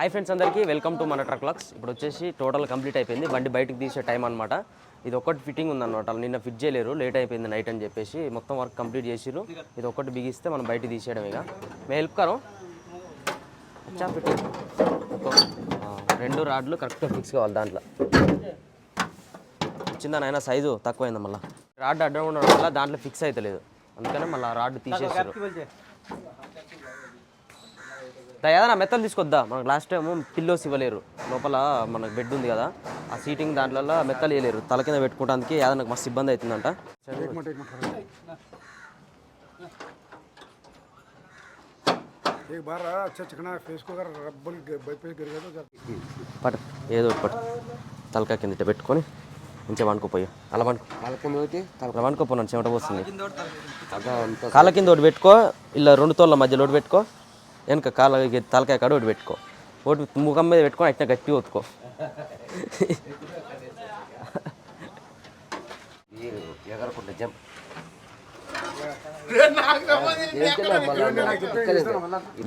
Hi friends అందరికీ welcome to మన truck Lux ఇప్పుడు వచ్చేసి టోటల్ కంప్లీట్ అయిపోయింది. బండి బయటకు తీసే టైం అనమాట ఇది ఒక్కటి ఫిట్టింగ్ ఉందన్నమాట. నిన్న ఫిట్ చేయలేరు లేట్ అయిపోయింది నైట్ అని చెప్పేసి మొత్తం వర్క్ కంప్లీట్ చేసిరు ఇది ఒక్కటి బిగిస్తే మనం బయట తీసేయడం ఇక. మేము హెల్ప్ కరం? అచ్చా ఫిట్టింగ్ రెండు రాడ్లు కరెక్ట్గా ఫిక్స్ కావాలి దాంట్లో. వచ్చిందా నాయన? సైజు తక్కువైంది మళ్ళీ. రాడ్ అడ్డం ఉండడం వల్ల దాంట్లో ఫిక్స్ అవుతలేదు అందుకనే మళ్ళీ రాడ్ తీసేసారు ఏదైనా మెత్తలు తీసుకొద్దా? మనకు లాస్ట్ టైం పిల్లోస్ ఇవ్వలేరు. లోపల మనకు బెడ్ ఉంది కదా ఆ సీటింగ్ దాంట్లో మెత్తలు వేయలేరు తల కింద పెట్టుకోవడానికి ఏదైనా మస్తు ఇబ్బంది అవుతుందంట. ఏదో పట తలకా కింద పెట్టుకొని మంచిగా వండుకోపోయా. అలా వండుకో. వండుకోపోయినా చెమట పోస్తుంది. కాళ్ళ కింద ఒకటి పెట్టుకో ఇలా రెండు తోళ్ళ మధ్యలో ఒకటి పెట్టుకో. వెనక కాళ్ళ తలకాయ కాడ ఒకటి పెట్టుకో. ఒకటి ముఖం మీద పెట్టుకొని అట్లా గట్టి ఒత్తుకో.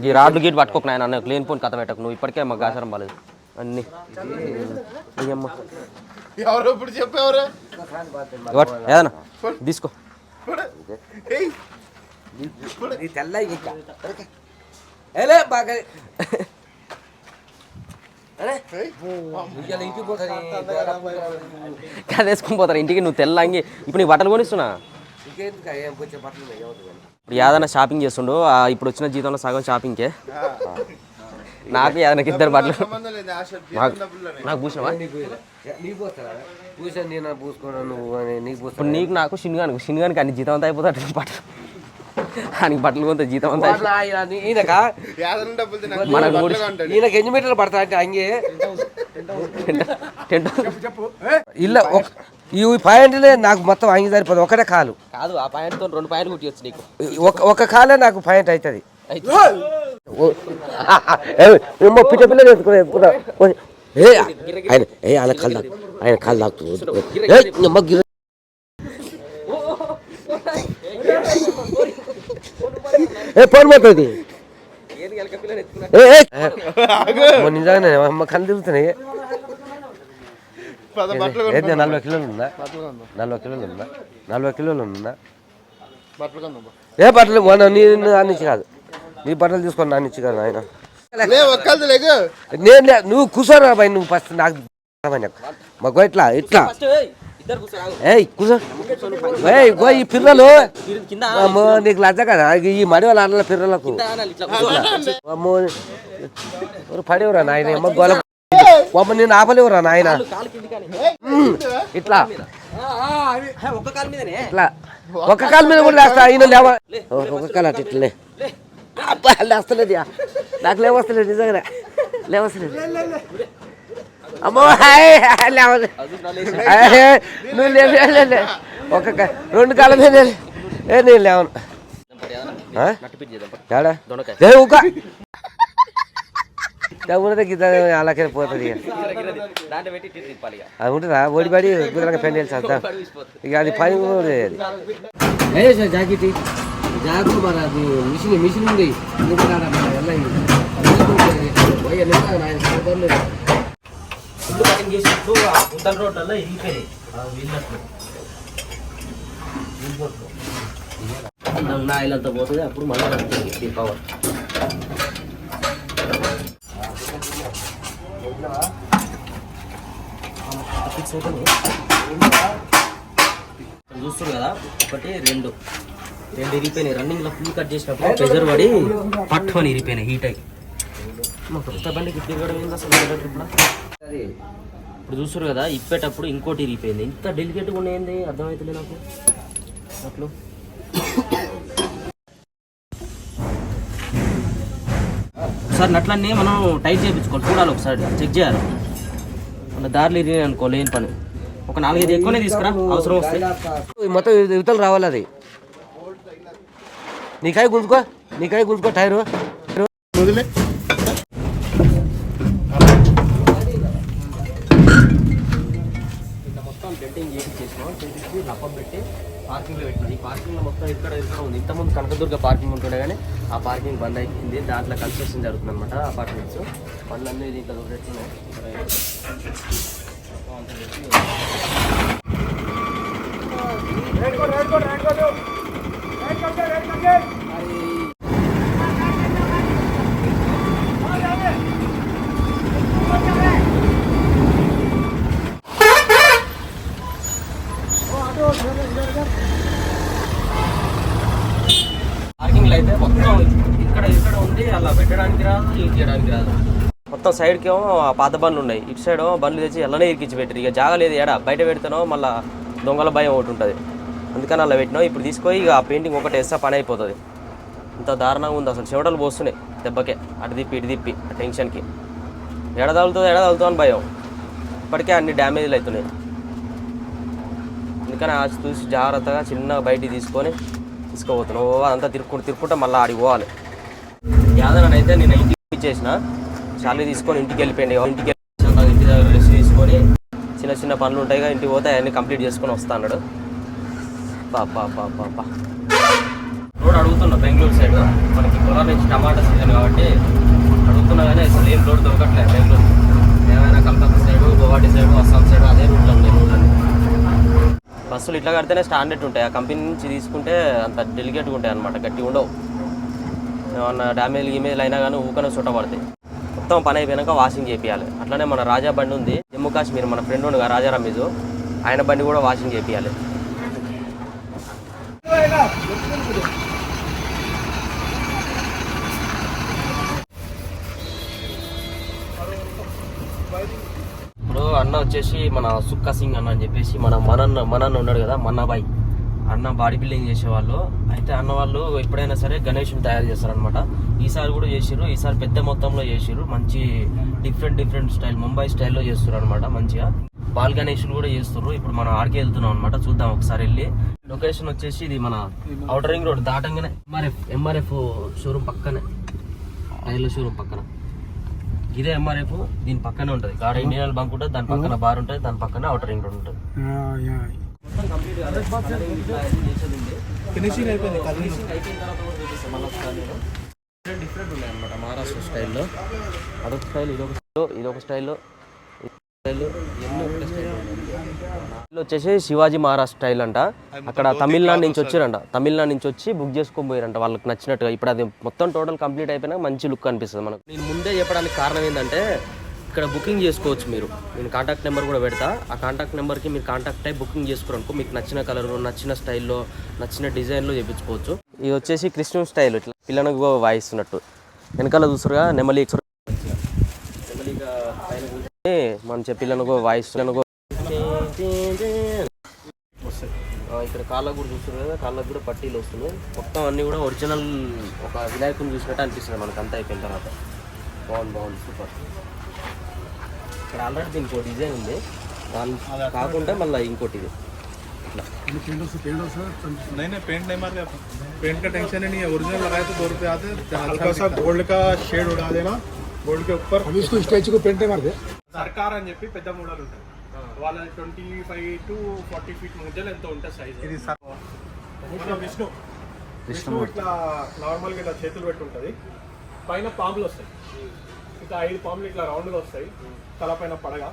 ఈ రాడ్లు గీట్ పట్టుకోకు నాయన అన్న క్లీన్ పోన్ కథ పెట్టకు. నువ్వు ఇప్పటికే మాకు ఆచారం బాలేదు. అన్ని. అయ్యమ్మ ఎవరు ఇప్పుడు చెప్పేవరు? ఏదన్నా? తీసుకో. తెల్ల బాగా పోతుంది అది వేసుకొని పోతారు ఇంటికి నువ్వు తెల్లంగి ఇప్పుడు నీ బట్టలు కొనిస్తున్నా. ఇప్పుడు ఏదైనా షాపింగ్ చేస్తుండు ఆ ఇప్పుడు వచ్చిన జీతంలో సగం షాపింగ్కే నాకు ఏదైనా ఇద్దరు బట్టలు సంబంధం లేదు ఆ షర్ట్ నాకు నాకు పూసినవా నీకు నీకు పోతారా పూసాను నేను పూసుకున్నాను నువ్వు అని నీకు ఇప్పుడు నీకు నాకు షిన్గానికి షిన్గానికి అన్ని జీతం అంతా అయిపోతాడు బట్టలు ఆయనకి బట్టలు కొంత జీతం అంతా. ఈయనక మనకు కొంటాడు. ఈయనకి ఎన్ని మీటర్లు పడతా అంటే అంగే టెంట్ ఇల్ల ఒక ఈ పాయింట్లే నాకు మొత్తం అంగి సరిపోదు ఒకటే కాలు కాదు ఆ పాయింట్తో రెండు పాయింట్లు కుట్టియచ్చు నీకు ఒక ఒక కాలే నాకు పాయింట్ అవుతుంది పిల్లలు ఏ ఆయన ఏ ఆయన ఆయన కాలు దాకు ఏ ఫోన్ పోతుంది. ఏ ఏ. ఓ నిజంగానే అమ్మ కళ్ళు తిరుగుతున్నాయి. నలభై కిలోలు ఉందా? నలభై కిలోలు ఉందా? నలభై కిలోలు ఉందా? బట్టలు కొందాం బా. ఏ బట్టలు మొన్న నీ అన్నించి కాదు. నీ బట్టలు తీసుకొని నా నుంచి కాదు ఆయన నేను నువ్వు కూర్చోరా బాయ్ నువ్వు ఫస్ట్ నాకు మాకు ఇట్లా ఇట్లా. ఏయ్ కూర్చో. ఏయ్ గో ఈ పిల్లలు. కింద అమ్మో నీకు లజ్జ కదా? ఈ మడి వాళ్ళ అన్నల పిల్లలకు. అమ్మో పడేవరా నాయన? అమ్మ గోల అమ్మ నేను ఆపలేవురా నాయన? ఇట్లా. ఇట్లా. ఒక్క కాలు మీద కూడా లేస్తా ఈయన లేవ. ఒక్క కాలు అట్లా ఇట్లే లేస్తలేదు. నాకు లేవస్తలేదు నిజంగా లేవస్తలేదు. అమ్మో హాయ్ నువ్వు లేవు లే, లే, లే. ఒక్క కా- రెండు కాళ్ళ మీద లే. ఏ నేను లేవను ఊక గిద్ద అలాగే పోతుంది. అది ఉంటుందా ఓడిపడి కుదరక పెన్ చేస్తా పడి ఊసిపోతుంది. ఇక అది పని సార్ జాకెట్ జాకెట్ మరి అది మిషన్ మిషన్ ఉంది ఫుల్ కటింగ్ చేసినప్పుడు ఆ గుంతల రోడ్లలో వెళ్ళిపోయాయి ఆ వీళ్ళట్లు ఉన్న ఆయిల్ అంతా పోతుంది అప్పుడు మళ్ళీ ఈ పవర్ చూస్తారు కదా ఒకటి రెండు రెండు ఇరిగిపోయినాయి రన్నింగ్లో ఫుల్ కట్ చేసినప్పుడు ప్రెజర్ పడి పట్టు అని ఇరిగిపోయినాయి హీట్ అయ్యి మా కొత్త బండికి తిరగడం ఏంది అసలు ఎలక్ట్రిక్లో? ఇప్పుడు చూస్తారు కదా ఇప్పేటప్పుడు ఇంకోటి ఇరిగిపోయింది ఇంత డెలికేట్గా ఉన్నాయండి అర్థమవుతుంది నాకు. అట్లు. సార్ నట్లన్నీ మనం టైట్ చేయించుకోవాలి. చూడాలి ఒకసారి. చెక్ చేయాలి. మన దారిలో ఇరిగినాయి అనుకో లేని పని. ఒక నాలుగైదు ఎక్కువనే తీసుకురా. అవసరం వస్తే. మొత్తం యువతలు రావాలి అది. నీకాయ గుంజుకో. నీకాయ గుంజుకో టైరు. వదిలే చేసి చేయించేసినాం చేయించి లప్పం పెట్టి పార్కింగ్లో పెట్టింది. ఈ పార్కింగ్లో మొత్తం ఇక్కడ ఇక్కడ ఉంది. ఇంతకుముందు కనకదుర్గ పార్కింగ్ ఉంటుండే కానీ ఆ పార్కింగ్ బంద్ అయిపోయింది. దాంట్లో కన్స్ట్రక్షన్ జరుగుతుంది అనమాట అపార్ట్మెంట్స్ పనులన్నీ దీంట్లో దొరికిస్తున్నాయి అయితే మొత్తం ఇక్కడ ఇక్కడ ఉంది అలా పెట్టడానికి రాదు యూజ్ చేయడానికి రాదు మొత్తం సైడ్కి ఏమో ఆ పాత బండ్లు ఉన్నాయి. ఇటు సైడ్ ఏమో బండ్లు తెచ్చి ఎల్లనే ఇరికించి పెట్టారు ఇక జాగా లేదు ఏడా. బయట పెడితేనో మళ్ళీ దొంగల భయం ఒకటి ఉంటుంది. అందుకని అలా పెట్టినాం. ఇప్పుడు తీసుకొని ఇక ఆ పెయింటింగ్ ఒకటి వేస్తే పని అయిపోతుంది. ఇంత దారుణంగా ఉంది అసలు. చెమటలు పోస్తున్నాయి దెబ్బకే. అటు తిప్పి ఇటు తిప్పి ఆ టెన్షన్కి. ఎడ తగులుతుందో ఎడ తగులుతుందో అని భయం. ఇప్పటికే అన్ని డ్యామేజ్లు అవుతున్నాయి అందుకని ఆ చూసి జాగ్రత్తగా చిన్నగా బయటికి తీసుకొని తీసుకోపోతున్నావు ఓ అదంతా తిరుక్కుంటూ తిరుక్కుంటే మళ్ళీ ఆడికి పోవాలి. యాదన అయితే నేను ఇంటికి ఇచ్చేసిన. చాలీ తీసుకొని ఇంటికి వెళ్ళిపోయింది ఇంటికి ఇంటి దగ్గర రెస్ట్ తీసుకొని చిన్న చిన్న పనులు ఉంటాయి ఇంటికి పోతే అవన్నీ కంప్లీట్ చేసుకొని వస్తా అన్నాడు. పాపా పాపా పా రోడ్ అడుగుతున్నా బెంగళూరు సైడ్. మనకి పొలం నుంచి టమాటా సీజన్ కాబట్టి అడుగుతున్నా కానీ అసలు ఏం రోడ్ దొరకట్లేదు బెంగళూరు. ఏమైనా Calcutta side Guwahati side Assam side అదే రూట్లో ఉన్నాయి రోడ్లన్నీ. బస్సులు ఇట్లా కడితేనే స్టాండర్డ్ ఉంటాయి. ఆ కంపెనీ నుంచి తీసుకుంటే అంత డెలికేట్గా ఉంటాయి అనమాట గట్టిగా ఉండవు. ఏమన్నా డ్యామేజ్ గిమేజ్ అయినా కానీ ఊకనే చుట్టబడతాయి మొత్తం పని అయిపోయాక వాషింగ్ చేపియాలి. అట్లనే మన రాజా బండి ఉంది. జమ్మూ కాశ్మీర్ మన ఫ్రెండ్ ఉండగా రాజా రమీజు ఆయన బండి కూడా వాషింగ్ చేపియాలి. ఇప్పుడు అన్న వచ్చేసి మన సుక్క సింగ్ అన్న అని చెప్పేసి మన మనన్న మనన్న ఉన్నాడు కదా మన్నాబాయి. అన్న బాడీ బిల్డింగ్ చేసేవాళ్ళు. అయితే అన్న వాళ్ళు ఎప్పుడైనా సరే గణేష్ని తయారు చేస్తారనమాట ఈసారి కూడా చేసిర్రు. ఈసారి పెద్ద మొత్తంలో చేసిర్రు. మంచి డిఫరెంట్ డిఫరెంట్ స్టైల్ ముంబై స్టైల్లో చేస్తారు అనమాట మంచిగా. బాల్ గణేష్లు కూడా చేస్తారు ఇప్పుడు మనం ఆడికి వెళ్తున్నాం అనమాట చూద్దాం ఒకసారి వెళ్ళి. లొకేషన్ వచ్చేసి ఇది మన అవుటర్ రింగ్ రోడ్ దాటంగానే ఎంఆర్ఎఫ్ ఎంఆర్ఎఫ్ షోరూమ్ పక్కనే. టైర్ల షోరూమ్ పక్కన. ఇదే ఎంఆర్ఎఫ్ దీని పక్కనే ఉంటుంది. గాడ ఇండియన్ బంక్ ఉంటుంది. దాని పక్కన బార్ ఉంటుంది. దాని పక్కన అవుటర్ రింగ్ రోడ్ ఉంటుంది. ఫినిషింగ్ అయిపోయింది డిఫరెంట్ డిఫరెంట్ ఉన్నాయి అనమాట మహారాష్ట్ర స్టైల్లో అదొక స్టైల్ ఇదొక స్టైల్ ఇదొక స్టైల్ స్టైల్ ఎన్నో ఒకటే స్టైల్ స్టైల్ వచ్చేసి శివాజీ మహారాజ్ స్టైల్ అంట. అక్కడ తమిళనాడు నుంచి వచ్చారంట. తమిళనాడు నుంచి వచ్చి బుక్ చేసుకొని పోయారంట వాళ్ళకి నచ్చినట్టుగా. ఇప్పుడు అది మొత్తం టోటల్ కంప్లీట్ అయిపోయినా మంచి లుక్ అనిపిస్తుంది మనకు. నేను ముందే చెప్పడానికి కారణం ఏంటంటే ఇక్కడ బుకింగ్ చేసుకోవచ్చు మీరు. నేను కాంటాక్ట్ నెంబర్ కూడా పెడతా. ఆ కాంటాక్ట్ నెంబర్కి మీరు కాంటాక్ట్ అయ్యి బుకింగ్ చేసుకోరనుకో మీకు నచ్చిన కలర్ నచ్చిన స్టైల్లో నచ్చిన డిజైన్లో చేయించుకోవచ్చు ఇది వచ్చేసి క్రిస్టియన్ స్టైల్ ఇట్లా. పిల్లలకు వాయిస్తున్నట్టు. వెనకాల చూసారుగా నెమలి మనం పైన కూర్చొని పిల్లలకు వాయిస్ ఇక్కడ కాళ్ళకు కూడా చూస్తున్నారు కదా కాళ్ళకు కూడా పట్టీలు వస్తున్నాయి. మొత్తం అన్నీ కూడా ఒరిజినల్ ఒక వినాయకుని చూసినట్టు అనిపిస్తుంది మనకు. అంతా అయిపోయిన తర్వాత. బాగుంది బాగుంది సూపర్. ఇక్కడ ఆల్రెడీ దీనికి ఒక డిజైన్ ఉంది దాని కాకుండా మళ్ళీ ఇంకోటి ఇది ఇట్లా नहीं नहीं पेंट नहीं मार रहे पेंट का टेंशन ही नहीं है ओरिजिनल लगाए तो दो रुपये आते हैं हल्का सा गोल्ड का शेड उड़ा देना गोल्ड के ऊपर हम इसको स्टेच को पेंट मार दे సర్కార్ అని చెప్పి పెద్ద మోడల్ ఉంటుంది వాళ్ళ twenty five to forty feet మధ్యలో ఎంత ఉంటుంది సైజ్ ఇది విష్ణు విష్ణు ఇట్లా నార్మల్గా ఇట్లా చేతులు పెట్టి ఉంటుంది పైన పాములు వస్తాయి ఇట్లా ఐదు పాములు ఇట్లా రౌండ్గా వస్తాయి తల పైన పడగా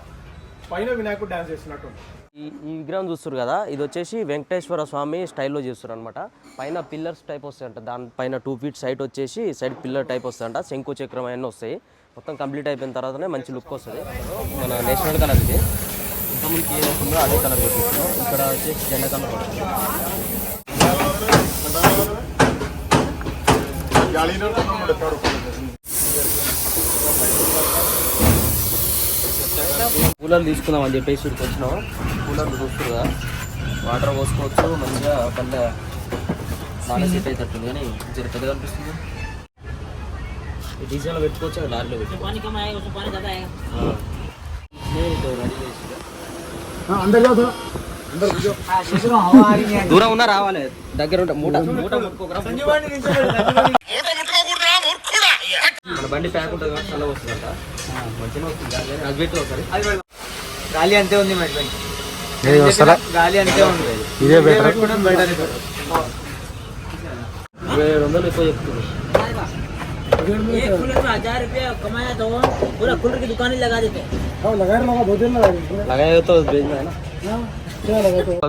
పైన వినాయకుడు డ్యాన్స్ చేస్తున్నట్టు ఉంటుంది ఈ ఈ విగ్రహం చూస్తారు కదా ఇది వచ్చేసి వెంకటేశ్వర స్వామి స్టైల్లో చేస్తారు అనమాట పైన పిల్లర్స్ టైప్ వస్తాయంట. దానిపైన టూ ఫీట్ సైడ్ వచ్చేసి సైడ్ పిల్లర్ టైప్ వస్తాయంట. శంకు చక్రం అవన్నీ వస్తాయి. మొత్తం కంప్లీట్ అయిపోయిన తర్వాతనే మంచి లుక్ వస్తుంది. మన నేషనల్ కలర్ ఇది. ఏ అదే కలర్ ఇక్కడ వచ్చేసి జెండా కలర్ కూలర్ తీసుకుందాం అని చెప్పేసి ఇక్కడికి వచ్చినాం. కూలర్ చూస్తారు కదా వాటర్ పోసుకోవచ్చు మంచిగా పెద్ద బాగా సెట్ అవుతుంది కానీ జర పెద్దగా అనిపిస్తుంది. డీజిల్ పెట్టుకోవచ్చు లారీలో పెట్టుకోవచ్చు. దూరం ఉన్నా రావాలి. దగ్గర ఉంటా మూట మూట ముట్టుకోకరా బండి ప్యాక్ ఉంటుంది కాబట్టి చల్ల వస్తుందంట మంచిగా వస్తుంది కానీ అది పెట్టు ఒకసారి గాలి అంతే ఉంది మరి పైన. గాలి అంటే ఉంది ఇదే బెటర్ బెటర్ ఏడు వందలు ఎక్కువ చెప్తుంది एक कूलर में हजार रुपया कमाया तो पूरा कूलर की दुकान ही लगा देते हाँ, लगाए लगा दो दिन लगा లగాయతో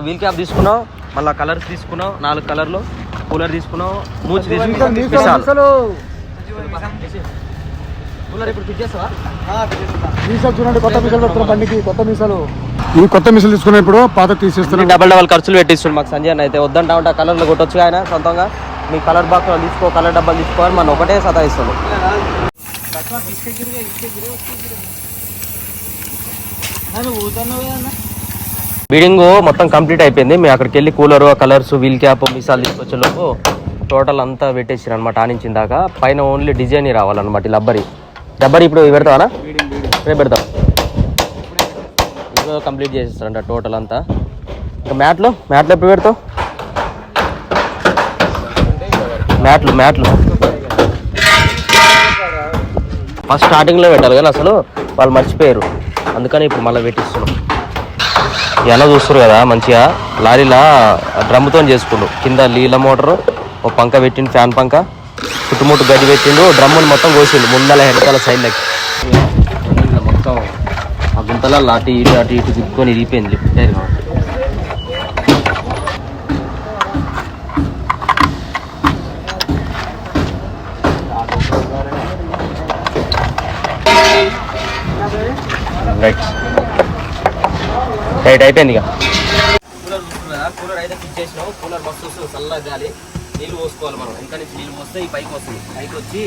వీల్ క్యాప్ తీసుకున్నావు మళ్ళీ కలర్స్ తీసుకున్నావు నాలుగు కలర్లు కూలర్ తీసుకున్నావు మూచి తీసుకున్నావు కూలర్ ఇప్పుడు ఫిట్ చేస్తావా మీసాలు చూడండి కొత్త మీసాలు పెడుతున్న బండికి కొత్త మీసాలు. ఈ కొత్త మీసాలు తీసుకున్నప్పుడు పాత తీసేస్తున్నాం డబల్ డబల్ ఖర్చులు పెట్టిస్తుంది మాకు సంజయ్ అన్న అయితే. వద్దంటా ఉంటే కలర్లు కొట్టొచ్చు ఆయన సొంతంగా. మీ కలర్ బాక్స్ తీసుకో కలర్ డబ్బాలు తీసుకోవాలి మనం ఒకటే సతాయిస్తుంది బిల్డింగ్ మొత్తం కంప్లీట్ అయిపోయింది. మేము అక్కడికి వెళ్ళి కూలర్ కలర్స్ వీల్ క్యాప్ మిసాలు తీసుకొచ్చే లోపు టోటల్ అంతా పెట్టేసారు అనమాట ఆనించిన దాకా పైన ఓన్లీ డిజైన్ రావాలన్నమాట ఈ లబ్బరి రబ్బర్ ఇప్పుడు పెడతావా రేపు పెడతాం. ఇప్పుడు కంప్లీట్ చేసేస్తారంట టోటల్ అంతా. ఇంకా మ్యాట్లు? మ్యాట్లు ఎప్పుడు పెడతావు? మ్యాట్లు మ్యాట్లు. ఫస్ట్ స్టార్టింగ్లో పెట్టాలి కానీ అసలు వాళ్ళు మర్చిపోయారు. అందుకని ఇప్పుడు మళ్ళీ పెట్టిస్తున్నాం. ఎలా చూస్తారు కదా మంచిగా. లారీలా డ్రమ్తో చేసుకుండు. కింద నీళ్ళ మోటారు ఓ పంక పెట్టిన ఫ్యాన్ పంక. చుట్టుముట్టు గడ్డి పెట్టిండు డ్రమ్ముని మొత్తం కోసిండు ముందల వెనకాల సైడ్లకి మొత్తం ఆ గుంతలలో అటు ఇటు అటు ఇటు తిప్పుకొని ఇరిగిపోయింది లిఫ్ట్ కాబట్టి. రైట్ రైట్ అయిపోయింది ఇక. కూలర్ కూలర్ అయితే ఫిట్ చేసినాం. కూలర్ మస్తు వస్తుంది చల్లగా గాలి. నీళ్ళు పోసుకోవాలి మనం. ఇంకా నుంచి నీళ్ళు పోస్తే ఈ పైకి వస్తుంది. పైకి వచ్చి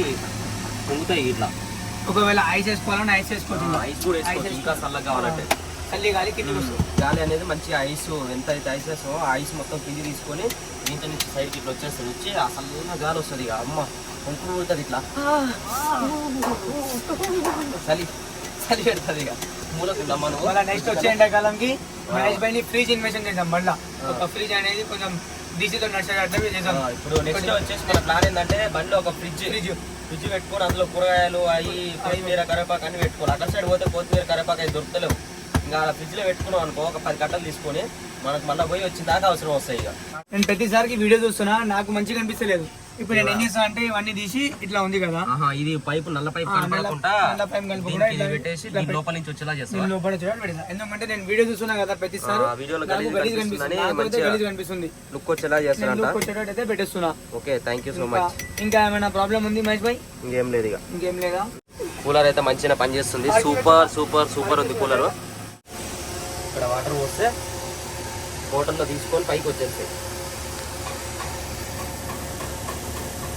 పొంగుతాయి ఇట్లా. ఒకవేళ ఐస్ వేసుకోవాలని ఐస్ వేసుకోవచ్చు. ఐస్ కూడా వేసుకోవచ్చు. ఇంకా చల్లగా కావాలంటే. చల్లి గాలి కింద గాలి అనేది మంచిగా ఐస్ ఎంత అయితే ఐస్ వేస్తామో ఆ ఐస్ మొత్తం కింది తీసుకొని దీంట్లో నుంచి సైడ్కి ఇట్లా వచ్చేస్తుంది. వచ్చి ఆ చల్లగా గాలి వస్తుంది. ఇక అమ్మ కొంకులు ఉంటుంది ఇట్లా. చలి చలి పెడుతుంది ఇక. మూలకు మనం మళ్ళీ నెక్స్ట్ వచ్చే ఎండాకాలంకి మహేష్ భాయ్ ఫ్రిడ్జ్ ఇన్వెస్ట్మెంట్ చేద్దాం మళ్ళీ. ఒక ఫ్రిడ్జ్ అనేది కొంచెం డీసీతో నడిచేటట్టు ఆ, ఇప్పుడు నెక్స్ట్ వచ్చేసి మన ప్లాన్ ఏంటంటే బండిలో ఒక ఫ్రిడ్జ్ ఫ్రిడ్జ్. ఫ్రిడ్జ్ పెట్టుకొని అందులో కూరగాయలు అవి కొత్తిమీర కరివేపాకు అన్ని పెట్టుకోవాలి. అక్కడ సైడ్ పోతే కొత్తిమీర కరివేపాకు అవి దొరుకుతలేవు. ఇంకా అలా ఫ్రిడ్జ్లో పెట్టుకున్నాం అనుకో ఒక పది కట్టలు తీసుకొని మనకు మళ్ళీ పోయి వచ్చిన దాకా అవసరం వస్తాయి ఇక. నేను ప్రతిసారికి వీడియో చూస్తున్నా నాకు మంచిగా అనిపిస్తలేదు. ఇప్పుడు నేను ఏం చేస్తాను అంటే ఇవన్నీ తీసి ఇట్లా ఉంది కదా. ఇది పైపు నల్ల పైపు నల్ల- కనపడకుండా నల్ల పైపు కనపడకుండా పెట్టేసి లోపల నుంచి వచ్చేలా చేస్తాం నేను లోపల చూడండి పెడతా. ఎందుకంటే నేను వీడియో చూస్తున్నా కదా ప్రతిసారి వీడియోలో గలీజ్ కనిపిస్తుంది గలీజ్ కనిపిస్తుంది లుక్ వచ్చేలా చేస్తారంట look వచ్చేటట్టు అయితే పెట్టేస్తున్నా. Okay thank you so much ఇంకా ఏమైనా ప్రాబ్లం ఉంది మహేష్ భాయ్? ఇంకేం లేదు ఇక. ఇంకేం లేదా? కూలర్ అయితే మంచిగా పనిచేస్తుంది. సూపర్ సూపర్ సూపర్ ఉంది కూలర్ ఇక్కడ వాటర్ పోస్తే బాటిల్లో తీసుకొని పైకి వచ్చేస్తాయి.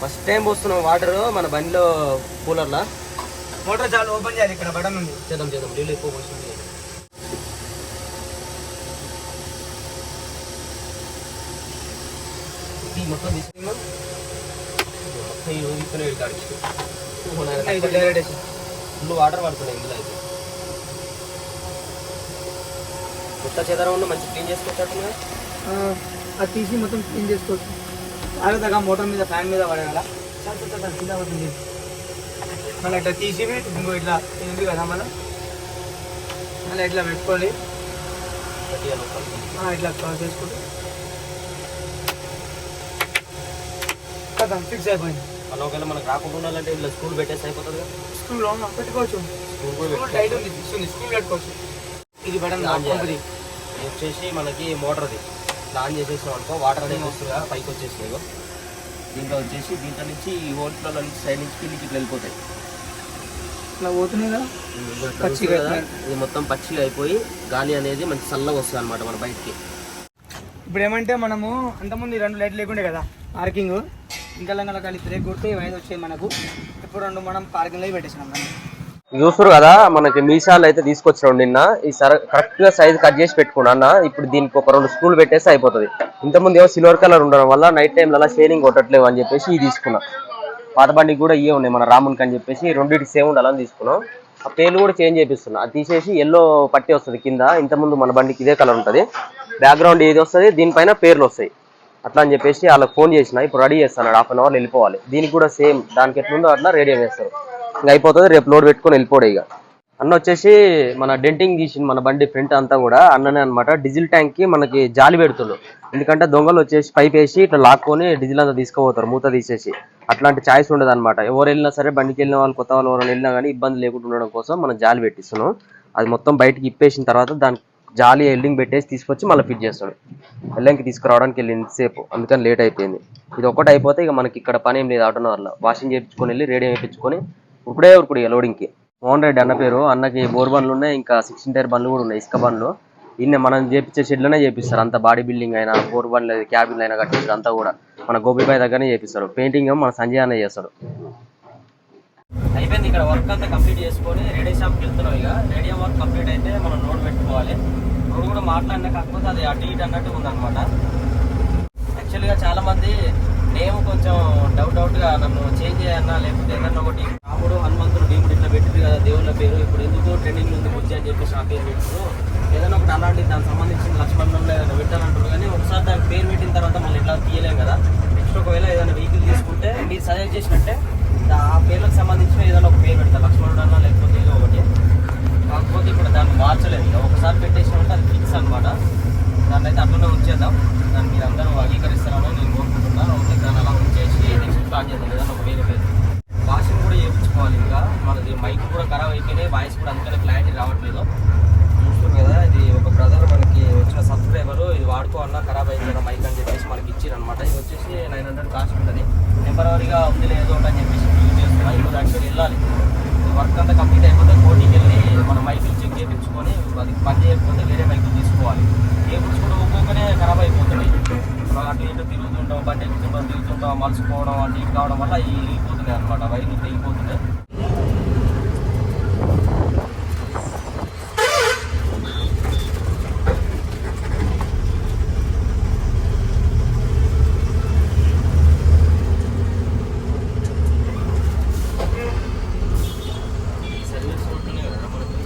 ఫస్ట్ టైం పోస్తున్నాం వాటర్ మన బండిలో కూలర్లా. మోటార్ చాలా ఓపెన్ చేయాలి ఇక్కడ బటన్ ఉంది. చేద్దాం చేద్దాం. నీళ్ళు ఎక్కువ పోస్తుంది మొత్తం తీసుకున్నాం మొత్తం ఈ రోజు ఇక్కడే కాడికి ఇది డైరెక్ట్ వేసి. ఫుల్ వాటర్ పడుతున్నాయి ఇందులో అయితే. కొత్త చెదరం ఉన్న మంచి క్లీన్ అది తీసి మొత్తం క్లీన్ చేసుకోవచ్చు. జాగ్రత్తగా మోటార్ మీద ఫ్యాన్ మీద పడేయాల? కింద పడుతుంది. మళ్ళీ ఇట్లా తీసి ఇంకో ఇట్లా ఉంది కదా మళ్ళీ మళ్ళీ ఇట్లా పెట్టుకోవాలి ఇట్లా చేసుకుంటే. కదా ఫిక్స్ అయిపోయింది. మన ఒకవేళ మనకు రాకుండా ఉండాలంటే ఇలా స్కూల్ పెట్టేసి అయిపోతుంది కదా స్కూల్లో పెట్టుకోవచ్చు. స్కూల్ స్కూల్ టైట్ ఉంది ఇస్తుంది స్కూల్ పెట్టుకోవచ్చు. ఇది బటన్ ఇది వచ్చేసి మనకి మోటార్ది ఆన్ చేసేసాం అనుకో వాటర్ అనేది వస్తుంది పైకి వచ్చేసి ఇగో. దీంట్లో వచ్చేసి దీంట్లో నుంచి ఈ హోల్స్లలో నుంచి సైడ్ నుంచి కిందికి ఇట్లా వెళ్ళిపోతాయి. ఇట్లా పోతున్నాయి కదా? పచ్చిగా ఇది మొత్తం పచ్చిగా అయిపోయి గాలి అనేది మంచి చల్లగా వస్తుంది అనమాట మన బయటికి. ఇప్పుడు ఏమంటే మనము అంతకుముందు ఈ రెండు లైట్లు లేకుండే కదా పార్కింగ్ ఇంకా లంగా కలిసి బ్రేక్ కొడితే ఇవైతే వచ్చాయి మనకు. ఇప్పుడు రెండు మనం పార్కింగ్లో పెట్టేసినాం దాన్ని. చూస్తారు కదా మనకి మీసాలు అయితే తీసుకొచ్చినాం నిన్న. ఈ సర కరెక్ట్గా సైజ్ కట్ చేసి పెట్టుకున్నా అన్న. ఇప్పుడు దీనికి ఒక రెండు స్క్రూలు పెట్టేసి అయిపోతుంది. ఇంతకుముందు ఏమో సిల్వర్ కలర్ ఉండడం వల్ల నైట్ టైం అలా షేరింగ్ కొట్టట్లేవు అని చెప్పేసి ఇది తీసుకున్నా. పాత బండికి కూడా ఇవే ఉన్నాయి మన రామునికి అని చెప్పేసి రెండింటికి సేమ్ ఉండాలని తీసుకున్నాం. ఆ పేర్లు కూడా చేంజ్ చేపిస్తున్నా. అది తీసేసి ఎల్లో పట్టి వస్తుంది కింద. ఇంతకుముందు మన బండికి ఇదే కలర్ ఉంటుంది. బ్యాక్గ్రౌండ్ ఏది వస్తుంది దీనిపైన పేర్లు వస్తాయి. అట్లా అని చెప్పేసి వాళ్ళకి ఫోన్ చేసిన. ఇప్పుడు రెడీ చేస్తాను హాఫ్ అన్ అవర్ వెళ్ళిపోవాలి. దీనికి కూడా సేమ్ దానికి ఎట్లుందో అట్లా రెడీ చేస్తారు. ఇంకా అయిపోతుంది. రేపు లోడ్ పెట్టుకొని వెళ్ళిపోడే ఇక. అన్న వచ్చేసి మన డెంటింగ్ తీసింది మన బండి ఫ్రంట్ అంతా కూడా అన్ననే అనమాట డీజిల్ ట్యాంక్కి మనకి జాలి పెడుతుండు. ఎందుకంటే దొంగలు వచ్చేసి పైప్ వేసి ఇట్లా లాక్కొని డీజిల్ అంతా తీసుకుపోతారు. మూత తీసేసి. అట్లాంటి ఛాయిస్ ఉండదు అనమాట ఎవరు వెళ్ళినా సరే బండికి వెళ్ళిన వాళ్ళు కొత్త వాళ్ళు ఎవరైనా వెళ్ళినా కానీ ఇబ్బంది లేకుండా ఉండడం కోసం మనం జాలి పెట్టిస్తున్నాం. అది మొత్తం బయటికి ఇప్పేసిన తర్వాత దానికి జాలి ఎల్డింగ్ పెట్టేసి తీసుకొచ్చి మళ్ళీ ఫిట్ చేస్తాడు. ఎల్లంకి తీసుకురావడానికి వెళ్ళింది సేపు. అందుకని లేట్ అయిపోయింది. ఇది ఒక్కటి అయిపోతే ఇక మనకి ఇక్కడ పని ఏం లేదు. ఆటోన వల్ల వాషింగ్ చేయించుకొని వెళ్ళి రేడియో వేయించుకొని ఇప్పుడే ఇప్పుడు ఇక లోడింగ్కి? మోహన్ రెడ్డి అన్న పేరు అన్నకి బోర్ బండ్లు ఉన్నాయి ఇంకా సిక్స్టీన్ టైర్ బండ్లు కూడా ఉన్నాయి ఇసుక బండ్లు. ఇన్ని మనం చేపించే షెడ్లోనే చేపిస్తారు అంత బాడీ బిల్డింగ్ అయినా బోర్ బండ్లు క్యాబిన్ అయినా కట్టించారు అంతా కూడా. మన గోపిబాయ్ దగ్గరనే చేపిస్తారు. పెయింటింగ్ మన సంజయ్ అన్న చేస్తాడు. అయిపోయింది ఇక్కడ వర్క్ అంతా కంప్లీట్ చేసుకొని రేడియో షాప్కి వెళ్తున్నాం ఇక. రేడియో వర్క్ కంప్లీట్ అయితే మనం నోట్ పెట్టుకోవాలి. ఇప్పుడు కూడా మాట్లాడినా కాకపోతే అది అటు ఇటు అన్నట్టు ఉందన్నమాట. యాక్చువల్గా చాలా మంది నేమ్ కొంచెం డౌట్ డౌట్గా నన్ను చేంజ్ చేయన్నా లేకపోతే ఏదన్నా ఒకటి రాముడు హనుమంతుడు భీముడు ఇట్లా పెట్టింది కదా దేవుళ్ళ పేరు. ఇప్పుడు ఎందుకు ట్రెండింగ్ ఉంది బుజ్జి అని చెప్పేసి ఆ పేరు పెట్టారు ఏదైనా ఒకటి అలాంటి దానికి సంబంధించిన లక్ష్మణులు ఏదైనా పెట్టాలంటారు కానీ ఒకసారి దానికి పేరు పెట్టిన తర్వాత మళ్ళీ ఇట్లా తీయలేం కదా. నెక్స్ట్ ఒకవేళ ఏదైనా వెహికల్ తీసుకుంటే మీరు సజెస్ట్ చేసినట్టే ఆ పేర్లకు సంబంధించిన ఏదైనా ఒక పేరు పెడతా. లక్ష్మణుడు అన్నా లేకపోతే ఏదో ఒకటి. కాకపోతే ఇప్పుడు దాన్ని మార్చలేదు. ఇక ఒకసారి పెట్టేసినామంటే అది ఫిక్స్ అనమాట. దాన్ని అయితే అట్లనే ఉంచేద్దాం. దాన్ని మీరు అందరూ అంగీకరిస్తారని నేను కోరుకుంటున్నాను ఓకే దాన్ని అలా ఉంచేసి నెక్స్ట్ స్టార్ట్ చేద్దాం ఏదైనా ఒక వేరే పేరు వాషింగ్ కూడా చేయించుకోవాలి ఇంకా మనది మైక్ కూడా ఖరాబ్ అయిపోయినాయి వాయిస్ కూడా అందుకనే క్లారిటీ రావట్లేదు చూస్తారు కదా ఇది ఒక బ్రదర్ మనకి వచ్చిన సబ్స్క్రైబర్ ఇది వాడుకోవాలన్నా ఖరాబ్ అయింది కదా మైక్ అని చెప్పేసి మనకి ఇచ్చిరనమాట ఇది వచ్చేసి నైన్ హండ్రెడ్ కాస్ట్ ఉంటుంది టెంపరీగా ఉంది లేదో ఒకటి అని చెప్పేసి యూజ్ చేస్తున్నా ఇప్పుడు యాక్చువల్లీ వెళ్ళాలి వర్క్ అంతా కంప్లీట్ అయిపోతే కోటికి వెళ్ళి మన మైకులు చెక్ చేయించుకొని అది పని చేయకపోతే వేరే మైకులు తీసుకోవాలి కేబుల్స్ కూడా ఒక్కొక్కనే ఖరాబ్ అయిపోతున్నాయి మనం అటు ఇటు తిరుగుతుంటాం బండి ఎక్కుతుంటాం తిరుగుతుంటాం మలుచుకోవడం అటు ఇటు కావడం వల్ల ఈ వెళ్ళిపోతున్నాయి అనమాట వైర్లు తెగిపోతున్నాయి సర్వీస్ రోడ్డునే కదా మనకి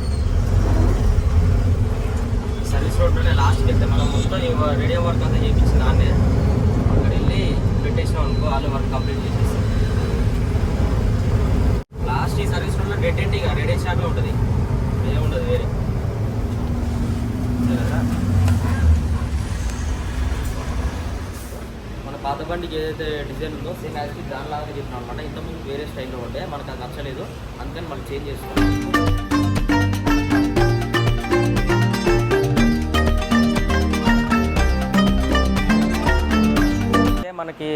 సర్వీస్ రోడ్లోనే లాస్ట్కి వెళ్తే మనం మొత్తం ఈ రేడియో వర్క్ అంతా చేయించిన దాన్నే అక్కడ వెళ్ళి పెట్టేసినాం అనుకో వాళ్ళు వర్క్ కంప్లీట్ చేసేస్తాం లాస్ట్ ఈ సర్వీస్ రోడ్లో డెడ్ ఎండ్ ఇక రేడియో షాపే ఉంటుంది ఏముండదు వేరే అంతే కదా? మన ఏదైతే డిజైన్ ఉందో సేమ్ యాజ్ దానిలాగానే చెప్పినాం అనమాట ఇంతకుముందు వేరే స్టైల్లో ఉంటే మనకు అది నచ్చలేదు. అందుకని మనం చేంజ్ చేసుకున్నాం. మనకి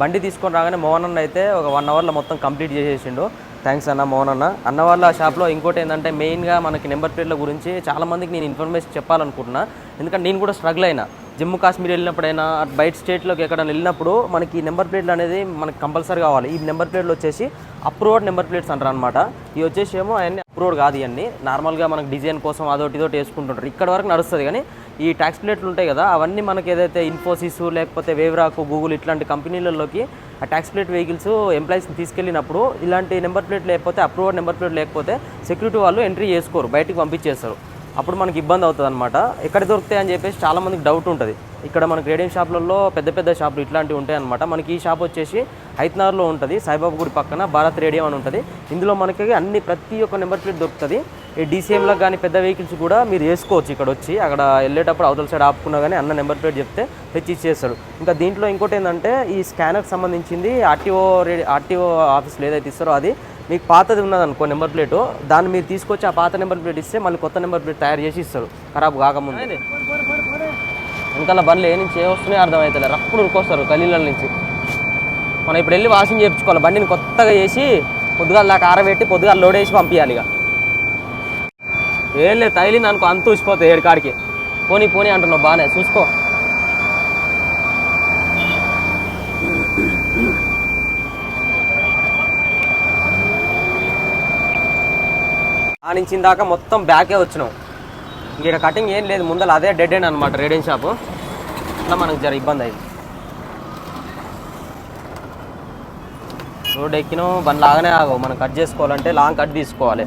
బండి తీసుకొని రాగానే మోహన్ అన్న అయితే ఒక వన్ అవర్లో మొత్తం కంప్లీట్ చేసేసిండు. థ్యాంక్స్ అన్న మోహన్ అన్న. అన్న వాళ్ళ షాప్లో ఇంకోటి ఏంటంటే మెయిన్గా మనకి నెంబర్ ప్లేట్ల గురించి చాలా మందికి నేను ఇన్ఫర్మేషన్ చెప్పాలనుకుంటున్నా. ఎందుకంటే నేను కూడా స్ట్రగుల్ అయినా. జమ్మూ కాశ్మీర్ వెళ్ళినప్పుడైనా అటు బయట స్టేట్లోకి ఎక్కడైనా వెళ్ళినప్పుడు మనకి ఈ నెంబర్ ప్లేట్లు అనేది మనకి కంపల్సరీ కావాలి. ఈ నెంబర్ ప్లేట్లు వచ్చేసి అప్రూవ్డ్ నెంబర్ ప్లేట్స్ అంటారు అనమాట ఇవి వచ్చేసి ఏమో అవన్నీ అప్రూవ్డ్ కాదు ఇవన్నీ నార్మల్గా మనకి డిజైన్ కోసం అదొకటి ఇదోటి వేసుకుంటుంటారు. ఇక్కడ వరకు నడుస్తుంది కానీ ఈ ట్యాక్స్ ప్లేట్లు ఉంటాయి కదా అవన్నీ మనకి ఏదైతే ఇన్ఫోసిస్ లేకపోతే వేవ్రాక్ గూగుల్ ఇట్లాంటి కంపెనీలలోకి ఆ ట్యాక్స్ ప్లేట్ వెహికల్స్ ఎంప్లాయీస్ని తీసుకెళ్ళినప్పుడు ఇలాంటి నెంబర్ ప్లేట్ లేకపోతే అప్రూవర్ నెంబర్ ప్లేట్ లేకపోతే సెక్యూరిటీ వాళ్ళు ఎంట్రీ చేసుకోరు బయటకు పంపించేస్తారు. అప్పుడు మనకి ఇబ్బంది అవుతుంది అనమాట ఎక్కడ దొరుకుతాయి అని చెప్పేసి చాలామందికి డౌట్ ఉంటుంది. ఇక్కడ మనకి రేడియం షాపులలో పెద్ద పెద్ద షాపులు ఇట్లాంటివి ఉంటాయి అనమాట మనకి ఈ షాప్ వచ్చేసి హైత్నార్లో ఉంటుంది. సాయిబాబు గుడి పక్కన భారత్ రేడియం అని ఉంటుంది. ఇందులో మనకి అన్ని ప్రతి ఒక్క నెంబర్ ప్లేట్ దొరుకుతుంది. ఈ డీసీఎంలో కానీ పెద్ద వెహికల్స్ కూడా మీరు వేసుకోవచ్చు ఇక్కడ వచ్చి. అక్కడ వెళ్ళేటప్పుడు అవతల సైడ్ ఆపుకున్నా కానీ అన్న నెంబర్ ప్లేట్ చెప్తే తెచ్చి ఇచ్చేస్తాడు ఇంకా దీంట్లో ఇంకోటి ఏంటంటే ఈ స్కానర్కి సంబంధించింది ఆర్టీఓ రే ఆర్టీఓ ఆఫీస్లో ఏదైతే ఇస్తారో అది మీకు పాతది ఉన్నది అనుకో నెంబర్ ప్లేట్. దాన్ని మీరు తీసుకొచ్చి ఆ పాత నెంబర్ ప్లేట్ ఇస్తే మళ్ళీ కొత్త నెంబర్ ప్లేట్ తయారు చేసి ఇస్తారు. ఖరాబ్ కాకముందు. ఇంకా బండ్లు ఏ నుంచి ఏ వస్తున్నాయో అర్థమవుతలే రప్పుడు ఉరుకొస్తారు గలీల నుంచి. మనం ఇప్పుడు వెళ్ళి వాషింగ్ చేయించుకోవాలి. బండిని కొత్తగా చేసి పొద్దుగాల దాకా ఆరబెట్టి పొద్దుగాల లోడ్ వేసి పంపించాలి ఇక. ఏం లేదు తగిలింది అనుకో అంత ఊసిపోతాయి ఏడు కాడికి. పోనీ పోనీ అంటున్నావు బాగానే చూసుకో. ఆ నుంచి దాకా మొత్తం బ్యాకే వచ్చినాం. ఇక్కడ కటింగ్ ఏం లేదు ముందర అదే డెడ్ ఎండ్ అనమాట రేడియం షాపు అట్లా మనకు జర ఇబ్బంది అయింది. రోడ్ ఎక్కినాం బండి లాగానే ఆగవు. మనం కట్ చేసుకోవాలంటే లాంగ్ కట్ తీసుకోవాలి.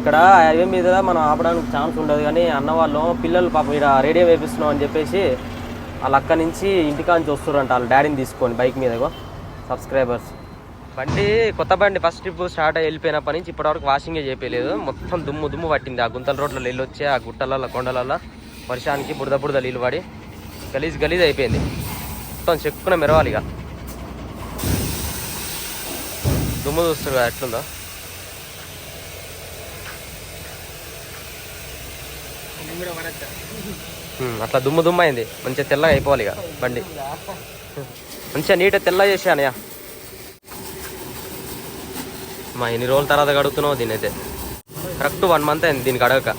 ఇక్కడ హైవే మీద మనం ఆపడానికి ఛాన్స్ ఉండదు కానీ అన్న వాళ్ళు పిల్లలు పాపం ఇక్కడ రేడియో వేపిస్తున్నాం అని చెప్పేసి వాళ్ళ అక్క నుంచి ఇంటికా నుంచి వాళ్ళ డాడీని తీసుకొని బైక్ మీద సబ్స్క్రైబర్స్. బండి కొత్త బండి ఫస్ట్ ట్రిప్ స్టార్ట్ అయ్యి వెళ్ళిపోయినప్పటి నుంచి ఇప్పటివరకు వాషింగే చేయలేదు మొత్తం దుమ్ము దుమ్ము పట్టింది. ఆ గుంతల రోడ్లలో నీళ్ళు వచ్చి ఆ గుట్టలలో కొండలలో వర్షానికి బురద బురద నీళ్ళు పడి గలీజ్ గలీజ్ అయిపోయింది. మొత్తం చెక్కున మెరవాలి ఇక. దుమ్ము చూస్తారు కదా ఎట్లుందో. అట్లా దుమ్ము దుమ్ము అయింది. మంచిగా తెల్లగా అయిపోవాలి ఇక బండి. మంచిగా నీట్గా తెల్లగా చేసానయ్యా మా ఎన్ని రోజుల తర్వాత కడుగుతున్నావు దీని అయితే కరెక్ట్ వన్ మంత్ అయింది దీనికి అడగక.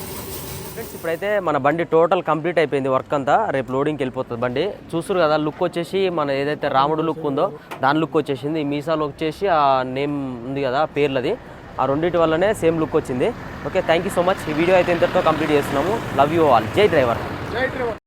ఫ్రెండ్స్ ఇప్పుడైతే మన బండి టోటల్ కంప్లీట్ అయిపోయింది వర్క్ అంతా. రేపు లోడింగ్కి వెళ్ళిపోతుంది బండి. చూసారు కదా లుక్ వచ్చేసి మన ఏదైతే రాముడు లుక్ ఉందో దాని లుక్ వచ్చేసింది. మీసాలు వచ్చేసి ఆ నేమ్ ఉంది కదా పేర్లది. ఆ రెండింటి వల్లనే సేమ్ లుక్ వచ్చింది. Okay thank you so much ఈ వీడియో అయితే ఇంతటితో కంప్లీట్ చేస్తున్నాము. లవ్ యూ ఆల్ జై డ్రైవర్. జై డ్రైవర్.